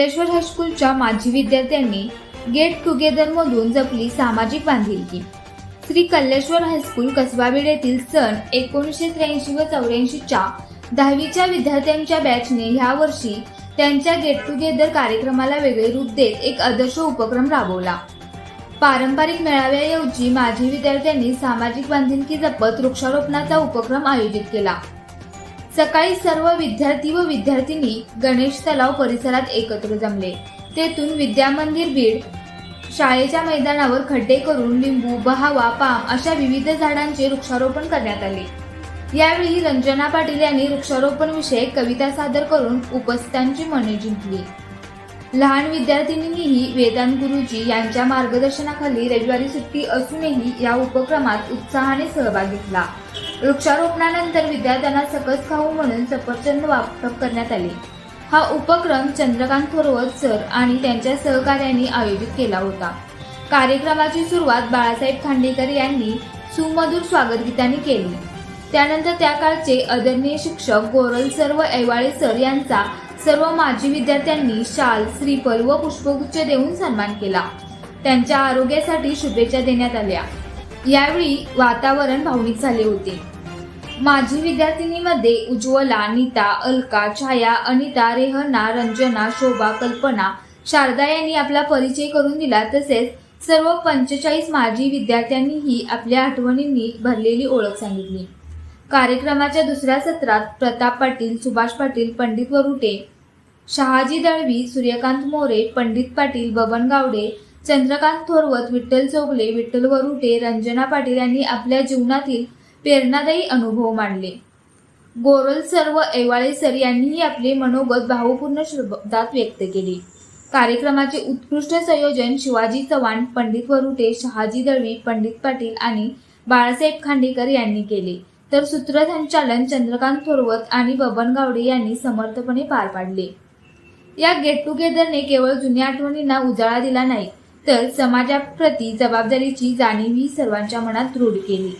हायस्कूलच्या माजी विद्यार्थ्यांनी गेट टुगेदर मधून जपली सामाजिक बांधिलकी. श्री कल्लेश्वर हायस्कूल कसबाबीड येथील सन एकोणीसशे त्र्याऐंशी व चौऱ्याऐंशीच्या दहावीच्या विद्यार्थ्यांच्या बॅचने ह्या वर्षी त्यांच्या गेट टुगेदर कार्यक्रमाला वेगळे रूप देत एक आदर्श उपक्रम राबवला. पारंपरिक मेळाव्याऐवजी माजी विद्यार्थ्यांनी सामाजिक बांधिलकी जपत वृक्षारोपणाचा उपक्रम आयोजित केला. सकाळी सर्व विद्यार्थी व विद्यार्थिनी गणेश तलाव परिसरात एकत्र जमले. तेथून विद्यामंदिर बीड शाळेच्या मैदानावर खड्डे करून लिंबू बहावा पाम अशा विविध झाडांचे वृक्षारोपण करण्यात आले. यावेळी रंजना पाटील यांनी वृक्षारोपण विषयक कविता सादर करून उपस्थितांची मने जिंकली. लहान विद्यार्थिनींनीही वेदांत गुरुजी यांच्या मार्गदर्शनाखाली रविवारी सुट्टी असूनही या उपक्रमात उत्साहाने सहभाग घेतला. वृक्षारोपणानंतर विद्यार्थ्यांना सकस खाऊ म्हणून सफरचंद वाटप करण्यात आले. हा उपक्रम चंद्रकांत थोरवत सर आणि त्यांच्या सहकार्यांनी आयोजित केला होता. कार्यक्रमाची सुरुवात बाळासाहेब खांडेकर यांनी सुमधुर स्वागत गीताने केली. त्यानंतर त्या काळचे आदरणीय शिक्षक गोरल सर व ऐवाळे सर यांचा सर्व माजी विद्यार्थ्यांनी शाल श्रीफल व पुष्पगुच्छ देऊन सन्मान केला. त्यांच्या आरोग्यासाठी शुभेच्छा देण्यात आल्या. यावेळी वातावरण भावनिक झाले होते. माजी विद्यार्थिनीमध्ये उज्ज्वला नीता अलका छाया अनिता रेहना रंजना शोभा कल्पना शारदा यांनी आपला परिचय करून दिला. तसेच सर्व पंचेचाळीस माजी विद्यार्थ्यांनीही आपल्या आठवणींनी भरलेली ओळख सांगितली. कार्यक्रमाच्या दुसऱ्या सत्रात प्रताप पाटील सुभाष पाटील पंडित वरुटे शहाजी दळवी सूर्यकांत मोरे पंडित पाटील बबन गावडे चंद्रकांत थोरवत विठ्ठल चौगले विठ्ठल वरुटे रंजना पाटील यांनी आपल्या जीवनातील प्रेरणादायी अनुभव मांडले. गोरल सर व ऐवाळे सर यांनीही आपले मनोगत भावपूर्ण शब्दात व्यक्त केले. कार्यक्रमाचे उत्कृष्ट संयोजन शिवाजी चव्हाण पंडित वरुटे शहाजी दळवी पंडित पाटील आणि बाळासाहेब खांडेकर यांनी केले. तर सूत्रसंचालन चंद्रकांत थोरवत आणि बबन गावडे यांनी समर्थपणे पार पाडले. या गेट टुगेदरने केवळ जुन्या आठवणींना उजाळा दिला नाही तर समाजाप्रती जबाबदारीची जाणीवही सर्वांच्या मनात दृढ केली.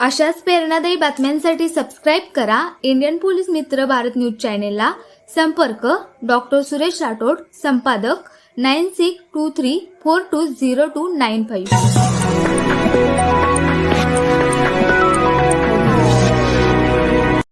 अशाच प्रेरणादायी बातम्यांसाठी सबस्क्राईब करा. इंडियन पोलीस मित्र भारत न्यूज चॅनेलला संपर्क. डॉक्टर सुरेश राठोड संपादक nine six two three four two zero two nine five